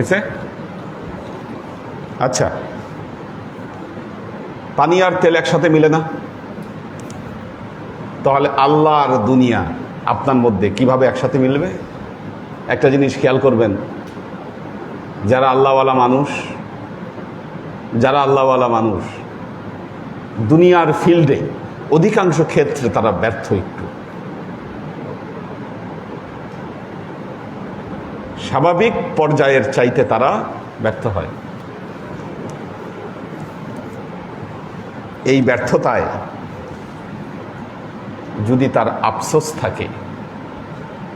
হয়েছে? আচ্ছা। পানি আর তেল একসাথে মিলে না? তাহলে আল্লাহ আর দুনিয়া আপনার মধ্যে কীভাবে একসাথে মিলবে? একটা জিনিস খেয়াল করবেন, যারা আল্লাহওয়ালা মানুষ, যারা আল্লাহওয়ালা মানুষ, দুনিয়ার ফিল্ডে অধিকাংশ ক্ষেত্রে তারা ব্যর্থ স্বাভাবিক পর্যায়ের চাইতে তারা ব্যর্থ হয়। এই ব্যর্থতায় যদি তার আফসোস থাকে,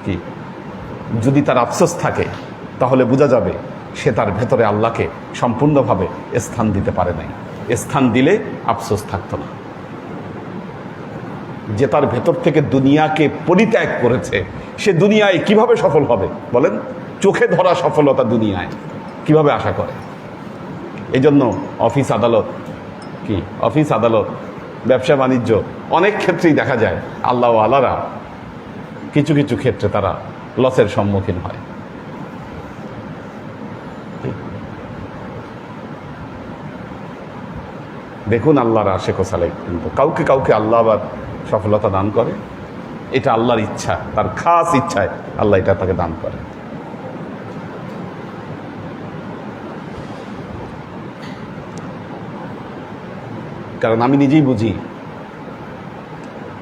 কি? যদি তার আফসোস থাকে, তাহলে বোঝা যাবে সে তার ভেতরে আল্লাহকে সম্পূর্ণভাবে স্থান দিতে পারে নাই। স্থান দিলে আফসোস থাকতো না। যে তার ভেতর থেকে দুনিয়াকে পরিত্যাগ করেছে, সে দুনিয়ায় কীভাবে সফল হবে বলেন? চোখে ধরা সফলতা দুনিয়ায়। কীভাবে আশা করে? এই জন্য অফিস আদালত, কি? অফিস আদালত, ব্যবসা বাণিজ্য, অনেক ক্ষেত্রেই দেখা যায়, আল্লাহ আল্লাহরা কিছু কিছু ক্ষেত্রে তারা লসের সম্মুখীন হয়। দেখুন আল্লাহর আশেক সালে কিন্তু। কাউকে কাউকে আল্লাহ আবার সফলতা দান করে। এটা আল্লাহর ইচ্ছা, তার খাস ইচ্ছায় আল্লাহ এটা তাকে দান করে। কারণ আমি নিজেই বুঝি,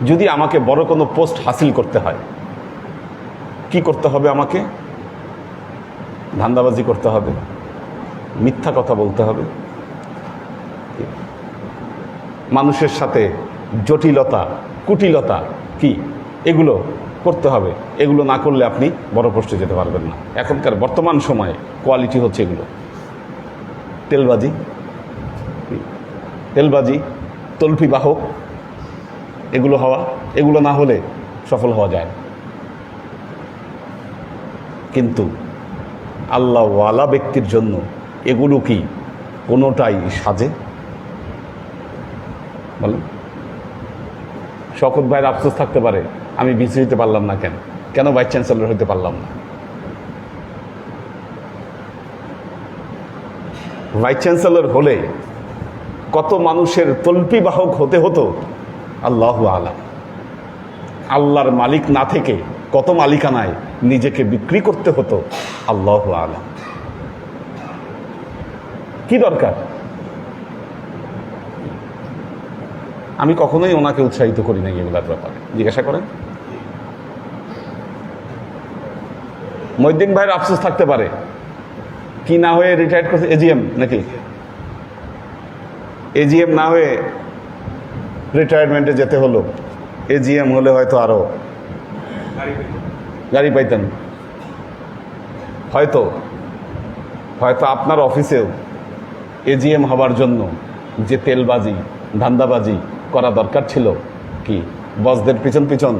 যদি আমাকে বড় কোনো পোস্ট হাসিল করতে হয়, কি করতে হবে আমাকে? ধান্দাবাজি করতে হবে, মিথ্যা কথা বলতে হবে। মানুষের সাথে জটিলতা, কুটিলতা কি? এগুলো করতে হবে। এগুলো না করলে আপনি বড় পোস্টে যেতে পারবেন না। এখনকার বর্তমান সময়ে কোয়ালিটি হচ্ছে এগুলো। তেলবাজি তেলবাজি তল্পি বাহক এগুলো হওয়া, এগুলো না হলে সফল হওয়া যায়। কিন্তু আল্লাহওয়ালা ব্যক্তির জন্য এগুলো কি কোনোটাই সাজে? বলেন। শকত ভাইয়ের আফসোস থাকতে পারে, আমি বিসি হতে পারলাম না কেন? কেন ভাইস চ্যান্সেলর হতে পারলাম না? ভাইস চ্যান্সেলর হলে কত মানুষের তল্পি বাহক হতে হতো? আল্লাহ আলাম। আল্লাহর মালিক না থেকে কত মালিকানায় নিজেকে বিক্রি করতে হতো? আল্লাহ আলাম। কি দরকার? আমি কখনোই ওনাকে উৎসাহিত করি না এগুলার ব্যাপারে। জিজ্ঞাসা করেন? মহিদ্দিন ভাইয়ের আফসোস থাকতে পারে। কি না হয়ে রিটায়ার্ড করছে? এজিএম নাকি? এজিএম না হয়ে রিটায়ারমেন্টে যেতে হলো। এজিএম হলে হয়তো আরও গাড়ি পাইতেন। হয়তো হয়তো আপনার অফিসেও এজিএম হবার জন্য যে তেলবাজি, ধান্দাবাজি করা দরকার ছিল কি? বসদের পিছন পিছন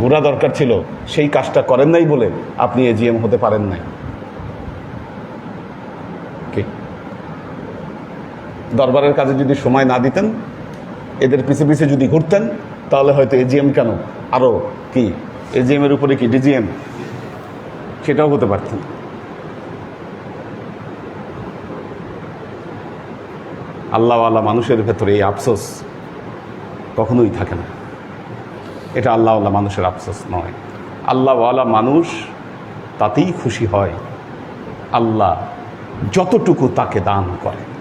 ঘোরা দরকার ছিল, সেই কাজটা করেন নাই বলে আপনি এজিএম হতে পারেন নাই। দরবারের কাজে যদি সময় না দিতেন, এদের পিছে পিছে যদি ঘুরতেন, তাহলে হয়তো এজিএম কেন? আরও কি? এজিএম এর উপরে কি ডিজিএম সেটাও হতে পারতেন আল্লাহওয়ালা মানুষের ভেতরে এই আফসোস কখনোই থাকে না। এটা আল্লাহওয়ালা মানুষের আফসোস নয়। আল্লাহওয়ালা মানুষ তাতেই খুশি হয়। আল্লাহ যতটুকু তাকে দান করে।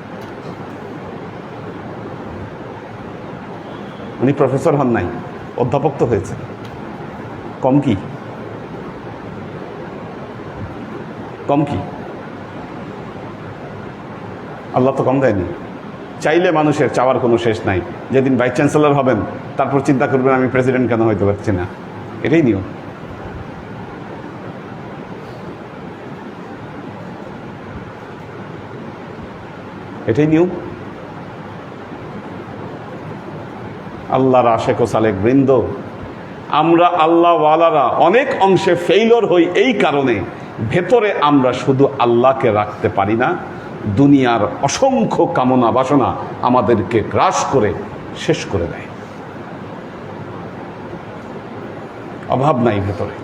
উনি প্রফেসর হন নাই, অধ্যাপক তো হয়েছে। কম কি? কম কি? আল্লাহ তো কম দেয়নি। চাইলে মানুষের চাওয়ার কোনো শেষ নাই। যেদিন ভাইস চ্যান্সেলর হবেন, তারপর চিন্তা করবেন আমি প্রেসিডেন্ট কেন হইতে পারছি না। এটাই নিয়ম। এটাই নিয়ম। আল্লাহর আশেক সালেক বৃন্দ। আমরা আল্লাহওয়ালারা অনেক অংশে ফেইলর হই এই কারণে। ভেতরে আমরা শুধু আল্লাহকে রাখতে পারি না, দুনিয়ার অসংখ্য কামনা বাসনা আমাদেরকে গ্রাস করে শেষ করে দেয়। অভাব নাই ভেতরে।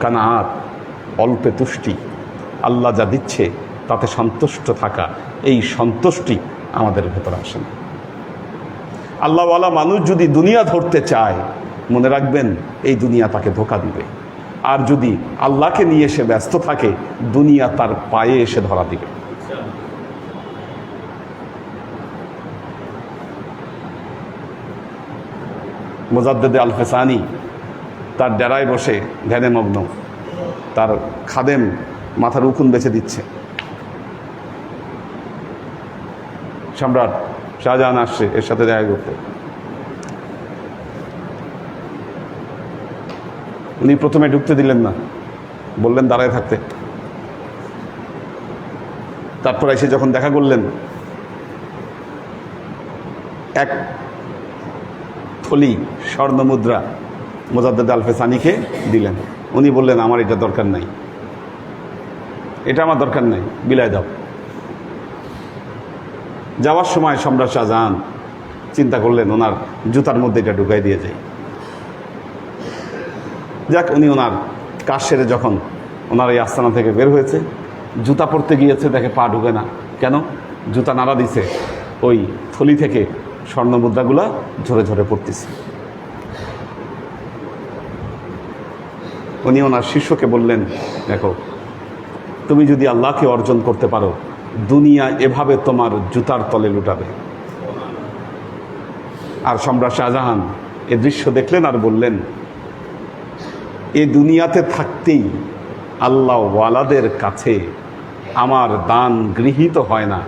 কানাত, অল্পে তুষ্টি, আল্লাহ যা দিচ্ছে তাতে সন্তুষ্ট থাকা, এই সন্তুষ্টি আমাদের ভেতরে আসে না। আল্লাহওয়ালা মানুষ যদি দুনিয়া ধরতে চায়, মনে রাখবেন, এই দুনিয়া তাকে ধোকা দিবে। আর যদি আল্লাহকে নিয়ে এসে ব্যস্ত থাকে, দুনিয়া তার পায়ে এসে ধরা দিবে। মোজাদ্দেদে আল ফেসানি তার ডেরায় বসে ধ্যানে মগ্ন। তার খাদেম মাথার উকুন বেছে দিচ্ছে। সম্রাট শাহজাহান আসছে, এর সাথে দেখা করতে। উনি প্রথমে ঢুকতে দিলেন না, বললেন, দাঁড়ায় থাকতে। তারপর এসে যখন দেখা করলেন, এক থলি স্বর্ণ মুদ্রা মোজাদ্দেদ আলফেসানিকে দিলেন। উনি বললেন, আমার এটা দরকার নাই। এটা আমার দরকার নাই বিলায় দাও। যাওয়ার সময় সম্রাট শাহজাহান চিন্তা করলেন, ওনার জুতার মধ্যে এটা ঢুকাই দিয়ে যায় যাক, উনি ওনার কাজ সেরে যখন ওনার এই আস্তানা থেকে বের হয়েছে, জুতা পরতে গিয়েছে, দেখে পা ঢুকে না। কেন? জুতা নাড়া দিছে, ওই থলি থেকে স্বর্ণ মুদ্রাগুলো ঝরে ঝরে পড়তেছে। উনি ওনার শিষ্যকে বললেন, দেখো, তুমি যদি আল্লাহকে অর্জন করতে পারো দুনিয়া এভাবে তোমার জুতার তলে লুটাবে। আর সম্রাট শাহজাহান এ দৃশ্য দেখলেন আর বললেন, এ দুনিয়াতে থাকতেই আল্লাহ ওয়ালাদের কাছে আমার দান গৃহীত হয় না।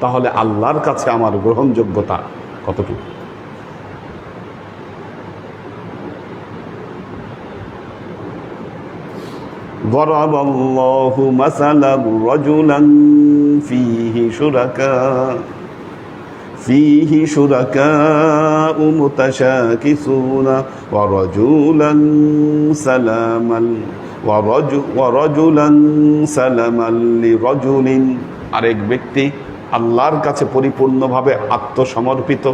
তাহলে আল্লাহর কাছে আমার গ্রহণযোগ্যতা কতটুকু? ضرب الله مثلا رجلا فيه شركاء فيه شركاء متشاكسون ورجلا سلاما ورجل ورجلا سلما لرجل আরেক ব্যক্তি আল্লাহর কাছে পরিপূর্ণভাবে আত্মসমর্পিত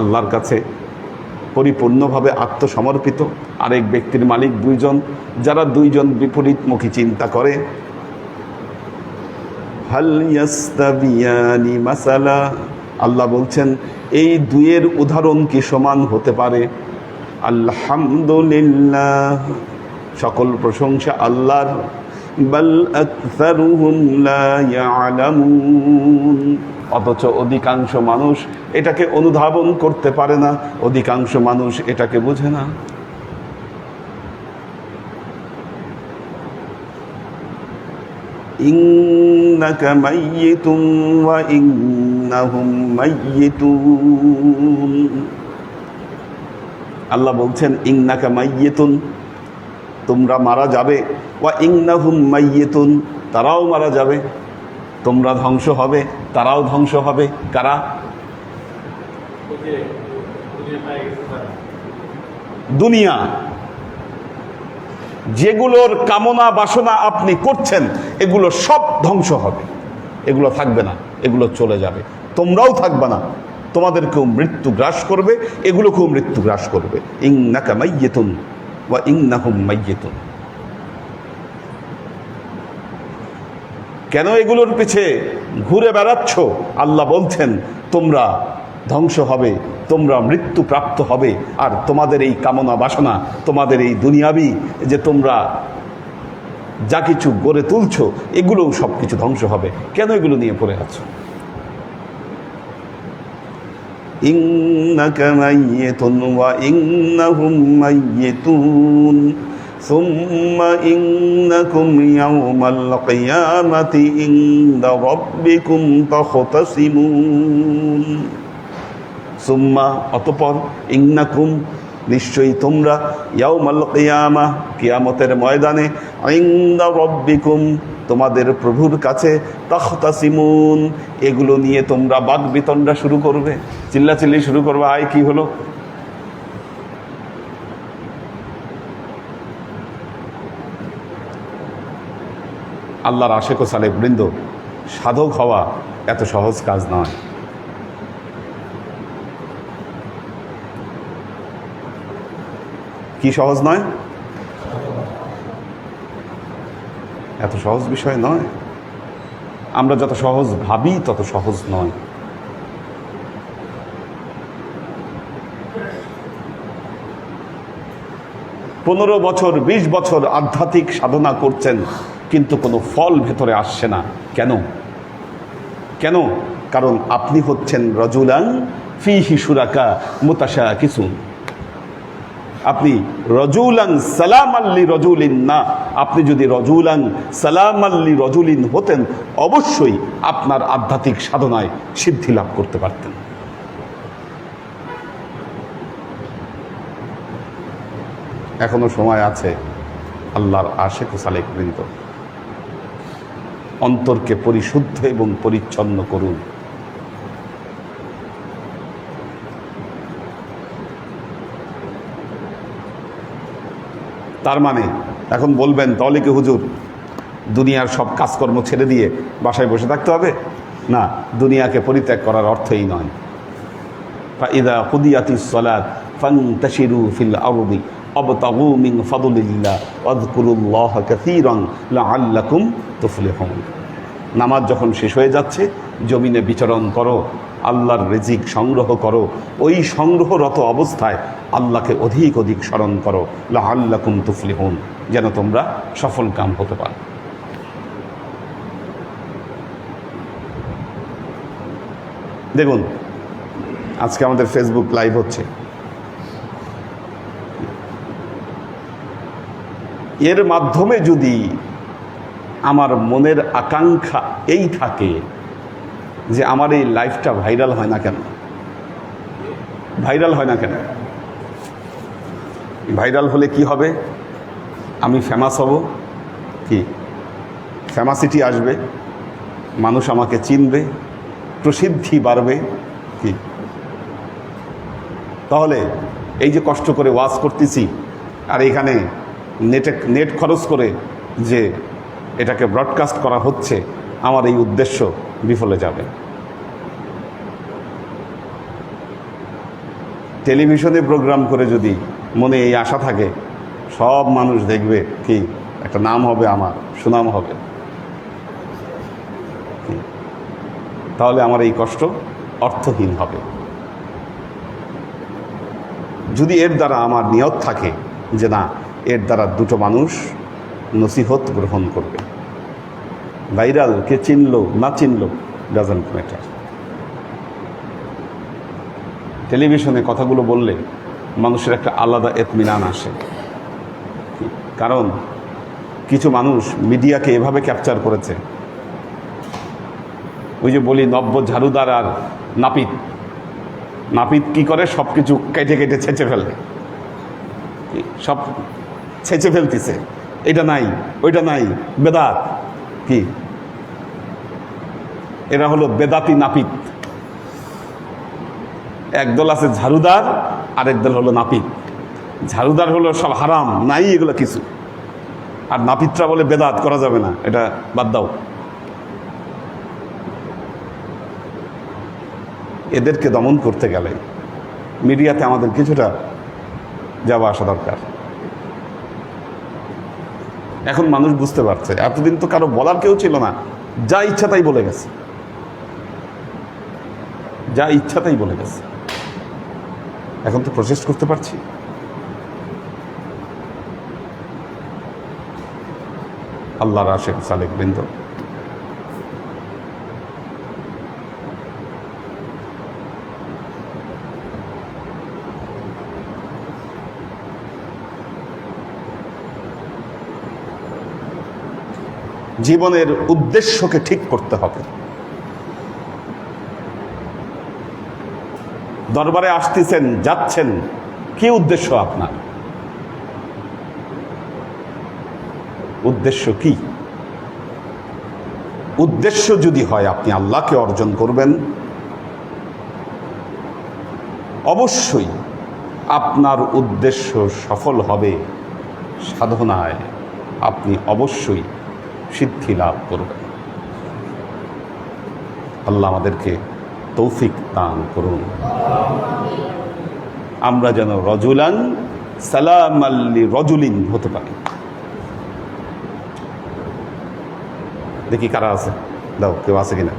আল্লাহর কাছে পরিপূর্ণভাবে আত্মসমর্পিত। আরেক ব্যক্তির মালিক দুইজন, যারা দুইজন বিপরীতমুখী চিন্তা করে। মাসালা। আল্লাহ বলছেন, এই দুয়ের উদাহরণ কি সমান হতে পারে? আলহামদুলিল্লাহ। সকল প্রশংসা আল্লাহর। বাল অথচ অধিকাংশ মানুষ এটাকে অনুধাবন করতে পারে না, অধিকাংশ মানুষ এটাকে বোঝে না। আল্লাহ বলছেন, ইন্নাকা মাইয়িতুন তোমরা মারা যাবে। ওয়া ইন্নাহুম মাইয়িতুন, তারাও মারা যাবে। তোমরা ধ্বংস হবে, তারাও ধ্বংস হবে। কারা? দুনিয়া। যেগুলোর কামনা বাসনা আপনি করছেন, এগুলো সব ধ্বংস হবে। এগুলো থাকবে না, এগুলো চলে যাবে। তোমরাও থাকবে না। তোমাদেরকেও মৃত্যু গ্রাস করবে, এগুলোকেও মৃত্যু গ্রাস করবে। ইংনাকা মাইয়েতুন। কেন এগুলোর পিছে ঘুরে বেড়াচ্ছ? আল্লাহ বলছেন, তোমরা ধ্বংস হবে, তোমরা মৃত্যু প্রাপ্ত হবে, আর তোমাদের এই কামনা বাসনা, তোমাদের এই দুনিয়াবি যে তোমরা যা কিছু গড়ে তুলছ, এগুলোও সব কিছু ধ্বংস হবে। কেন এগুলো নিয়ে পড়ে আছো? ইন্নাকা মাইয়িতুন ওয়া ইন্নাহুম মাইয়িতুন ثم إنكم يوم القيامة عند ربكم تختصمون সুম্মা অতপর ইন্নাকুম নিশ্চয়ই তোমরা ইয়াউমাল কিয়ামা কিয়ামতের ময়দানে ইন্দা রব্বিকুম তোমাদের প্রভুর কাছে, তখতাসিমুন, এগুলো নিয়ে তোমরা বাক বিতণ্ডা শুরু করবে। চিল্লাচিল্লি শুরু করবে, আয় কি হলো? আল্লাহর আশেক ও সালেক বৃন্দ, সাধক হওয়া এত সহজ কাজ নয়। কি সহজ নয়? এত সহজ বিষয় নয়। আমরা যত সহজ ভাবি, তত সহজ নয়। পনেরো বছর ২০ বছর আধ্যাত্মিক সাধনা করছেন, কিন্তু কোনো ফল ভেতরে আসছে না। কেন? কেন? কারণ আপনি হচ্ছেন রজুলান ফি হিসুরাকা মোতাশা কিছু আপনি রজুলান সালাম আল্লি রজুলিন না। আপনি যদি রজুলান সালাম আল্লি রজুলিন হতেন, অবশ্যই আপনার আধ্যাত্মিক সাধনায় সিদ্ধি লাভ করতে পারতেন। এখনও সময় আছে, আল্লাহর আশেক সালেক বৃন্দ। অন্তরকে পরিশুদ্ধ এবং পরিচ্ছন্ন করুন। তার মানে এখন বলবেন তাহলে কি হুজুর দুনিয়ার সব কাজকর্ম ছেড়ে দিয়ে বাসায় বসে থাকতে হবে? না, দুনিয়াকে পরিত্যাগ করার অর্থই নয়। ফাইদা কুদিয়াতি সলাত ফান্তাশিরু ফিল আরদি আবতাগু মিন ফাদলিল্লাহ ওয়াযকুরুল্লাহ কাসীরান লাআল্লাকুম তুফলিহুন। নামাজ যখন শেষ হয়ে যাচ্ছে জমিনে বিচরণ করো, আল্লাহর রেজিক সংগ্রহ করো, ওই সংগ্রহরত অবস্থায় আল্লাহকে অধিক অধিক স্মরণ করো। লাআল্লাকুম তুফলিহুন, যেন তোমরা সফল কাম হতে পারো। দেখুন, আজকে আমাদের ফেসবুক লাইভ হচ্ছে। এর মাধ্যমে যদি আমার মনের আকাঙ্ক্ষা এই থাকে যে আমার এই লাইফটা ভাইরাল হয় না কেন? ভাইরাল হয় না কেন? ভাইরাল হলে কি হবে? আমি ফেমাস হব। কি? ফেমাসিটি আসবে। মানুষ আমাকে চিনবে। প্রসিদ্ধি বাড়বে। কি? তাহলে এই যে কষ্ট করে ওয়াজ করতেছি, আর এখানে নেটে নেট খরচ করে যে এটাকে ব্রডকাস্ট করা হচ্ছে আমার এই উদ্দেশ্য বিফলে যাবে। টেলিভিশনে প্রোগ্রাম করে যদি মনে এই আশা থাকে, সব মানুষ দেখবে কি একটা নাম হবে আমার, সুনাম হবে। তাহলে আমার এই কষ্ট অর্থহীন হবে। যদি এর দ্বারা আমার নিয়ত থাকে যে না, এর দ্বারা দুটো মানুষ নসিহত গ্রহণ করবে। ভাইরাল, কে চিনলো, না চিনলো ডাজন্ট ম্যাটার টেলিভিশনে কথাগুলো বললে মানুষের একটা আলাদা এতমিনান আসে। কারণ কিছু মানুষ মিডিয়াকে এভাবে ক্যাপচার করেছে। ওই যে বলি, নব্য ঝাড়ুদার আর নাপিত। নাপিত কি করে? সব কিছু কেটে কেটে ছেঁচে ফেলে। সব ছেঁচে ফেলতেছে। এটা নাই, ওইটা নাই, বেদাত। কি? এরা হলো বেদাতি নাপিত। একদল আছে ঝাড়ুদার, আরেক দল হলো নাপিত। ঝাড়ুদার হলো সব হারাম, নাই এগুলো কিছু। আর নাপিতরা বলে বেদাত, করা যাবে না, এটা বাদ দাও। এদেরকে দমন করতে গেলে মিডিয়াতে আমাদের কিছুটা যাওয়া আসা দরকার। এখন মানুষ বুঝতে পারছে, এতদিন তো কারও বলার কেউ ছিল না, যা ইচ্ছা তাই বলে গেছে। যা ইচ্ছা তাই বলে গেছে। এখন তো প্রসেস করতে পারছি। আল্লাহর আশেখ সালেক বৃন্দ। জীবনের উদ্দেশ্যকে ঠিক করতে হবে। দরবারে আসতেছেন, যাচ্ছেন, কি উদ্দেশ্য আপনার? উদ্দেশ্য কি? উদ্দেশ্য যদি হয়, আপনি আল্লাহকে অর্জন করবেন। অবশ্যই আপনার উদ্দেশ্য সফল হবে সাধনায়। আপনি অবশ্যই সিদ্ধি লাভ করবেন। আল্লাহ আমাদেরকে তৌফিক দান করুন। আমরা যেন রজুলান সালাম আল্লি রজুলিন হতে পারি। দেখি কারা আছে? দাও, কেউ আছে কিনা?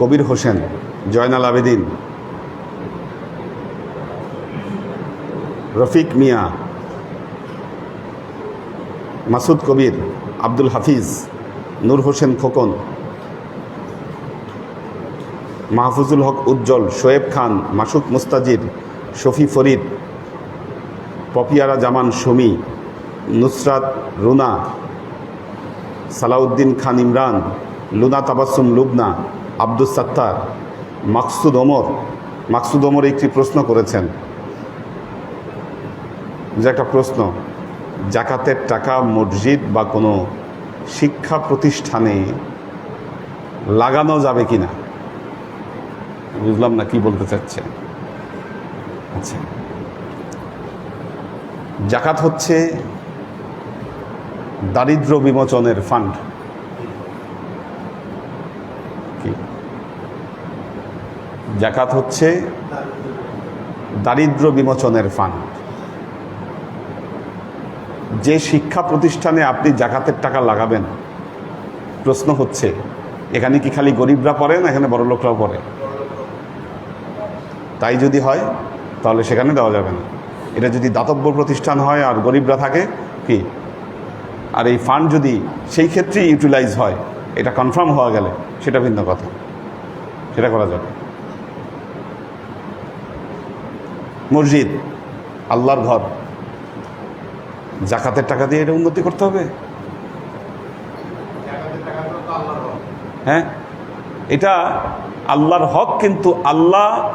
কবির হোসেন, জয়নাল আবেদিন, রফিক মিয়া, মাসুদ কবির, আব্দুল হাফিজ, নূর হোসেন খোকন, মাহফুজুল হক উজ্জ্বল, শোয়েব খান মাসুক মুস্তাজির, শফি ফরিদ, পপিয়ারা জামান শমি নুসরাত রুনা, সালাউদ্দিন খান ইমরান, লুনা তাবাসুম লুবনা আব্দুস সাত্তার, মাকসুদ ওমর। মাকসুদ ওমর একটি প্রশ্ন করেছেন। যে একটা প্রশ্ন, জাকাতের টাকা মসজিদ বা কোনো শিক্ষা প্রতিষ্ঠানে লাগানো যাবে কি না বুঝলাম না, কি বলতে চাচ্ছে আচ্ছা। জাকাত হচ্ছে দারিদ্র বিমোচনের ফান্ড কি? জাকাত হচ্ছে দারিদ্র বিমোচনের ফান্ড যে শিক্ষা প্রতিষ্ঠানে আপনি জাকাতের টাকা লাগাবেন, প্রশ্ন হচ্ছে, এখানে কি খালি গরিবরা পড়ে না এখানে বড় লোকরাও পড়ে? তাই যদি হয়, তাহলে সেখানে দেওয়া যাবে না। এটা যদি দাতব্য প্রতিষ্ঠান হয় আর গরিবরা থাকে, কি? আর এই ফান্ড যদি সেই ক্ষেত্রেই ইউটিলাইজ হয় এটা কনফার্ম হওয়া গেলে সেটা ভিন্ন কথা। সেটা করা যাবে। মসজিদ আল্লাহর ঘর জাকাতের টাকা দিয়ে এটা উন্নতি করতে হবে? হ্যাঁ? এটা আল্লাহর হক কিন্তু আল্লাহ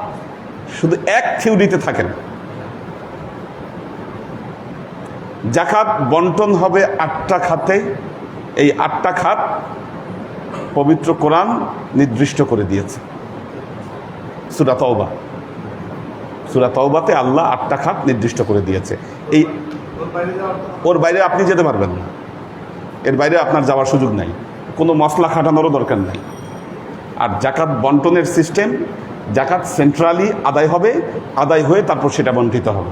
শুধু এক থিওরিতে থাকেন। জাকাত বন্টন হবে আটটা খাতে। এই আটটা খাত পবিত্র কোরআন নির্দিষ্ট করে দিয়েছে। সুরা তওবা। সুরা তওবাতে আল্লাহ আটটা খাত নির্দিষ্ট করে দিয়েছে। এই ওর বাইরে আপনি যেতে পারবেন না। এর বাইরে আপনার যাওয়ার সুযোগ নাই। কোনো মশলা খাটানোরও দরকার নাই। আর জাকাত বন্টনের সিস্টেম, জাকাত সেন্ট্রালি আদায় হবে, আদায় হয়ে তারপর সেটা বন্টিত হবে।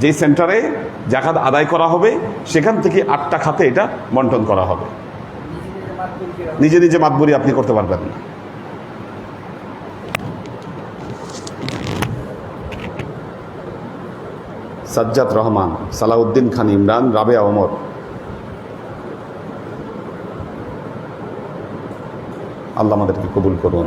যেই সেন্টারে জাকাত আদায় করা হবে, সেখান থেকে আটটা খাতে এটা বন্টন করা হবে। নিজে নিজে মাতবরি আপনি করতে পারবেন না। সাজ্জাদ রহমান, সালাউদ্দিন খান ইমরান রাবে ওমর। আল্লাহ আমাদেরকে কবুল করুন।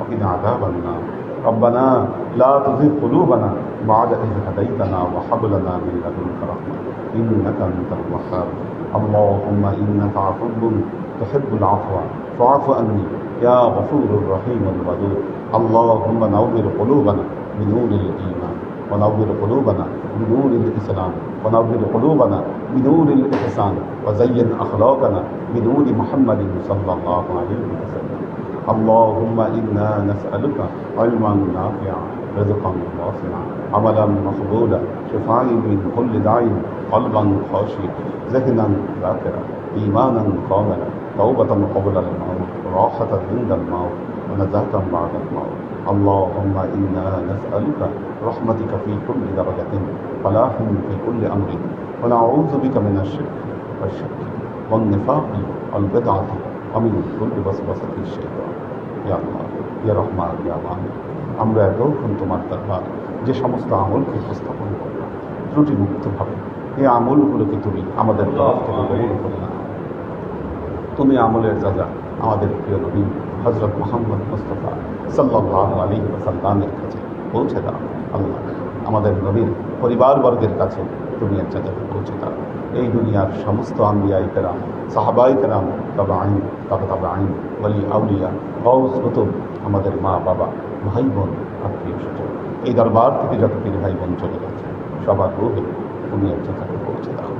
وقنا عذاب النار. ربنا لا تزغ قلوبنا بعد إذ هديتنا وهب لنا من لدنك رحمة إنك أنت الوهاب. اللهم إنك عفو تحب العفو فاعف عني يا غفور الرحيم الودود. اللهم نور قلوبنا بنور الإيمان ونور قلوبنا بنور الإسلام ونور قلوبنا بنور الإحسان وزين أخلاقنا بنور محمد صلى الله عليه وسلم. اللهم إنا نسألك علما نافعا رزقا واسعا عملا مقبولا شفاء من كل داء قلبا خاشعا ذهنا ذاكرا إيمانا كاملا توبة قبل الموت راحة عند الموت ونزهة بعد الموت. اللهم إنا نسألك رحمتك في كل درجة فلاح في كل أمر. ونعوذ بك من الشرك والشك والنفاق والبدعة ومن كل وسوسة الشيطان. আমরা ইয়া রহমান আমরা তোমার দরবার যে সমস্ত আমলকে উপস্থাপন করলাম, ত্রুটিমুক্তভাবে, এই আমলগুলোকে তুমি আমাদের তরফ থেকে গ্রহণ করলাম তুমি আমলের যা আমাদের প্রিয় নবী হজরত মোহাম্মদ মুস্তফা সাল্লাহ আলী সাল্লামের কাছে পৌঁছে দাও। আল্লাহ, আমাদের নবীর পরিবারবর্গের কাছে তুমি এক যাতে পৌঁছে দাও। এই দুনিয়ার সমস্ত আমি কেরাম সাহাবাই তবে আইন তবে তবে আইন বলি আউলিয়া গৌস কুতুব, আমাদের মা, বাবা, ভাই বোন, আত্মীয় স্বজন। এই দরবার থেকে যত ভাই বোন চলে গেছে, সবার রোহে তুমি এর যাজাকে পৌঁছে দাও।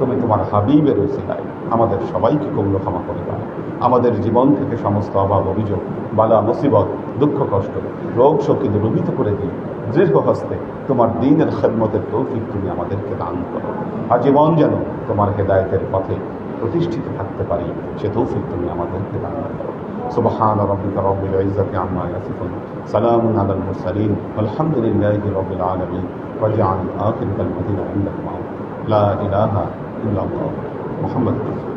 তুমি তোমার হাবিবের উসিলায় আমাদের সবাইকে কবুল ক্ষমা করে দাও। আমাদের জীবন থেকে সমস্ত অভাব, অভিযোগ, বালা, মুসিবত, দুঃখ, কষ্ট, রোগ, শোকে দূরীভূত করে দিই দৃঢ় হস্তে তোমার দিনের খেদমতের তৌফিক তুমি আমাদেরকে দান করো। আজীবন যেন তোমার হেদায়তের পথে প্রতিষ্ঠিত থাকতে পারি সে তৌফিক তুমি আমাদেরকে দান করো سبحان ربك رب العزة عما يصفون سلام على المرسلين والحمد لله رب العالمين واجعل آخر كلمتنا عندك معه لا إله إلا الله محمد رسول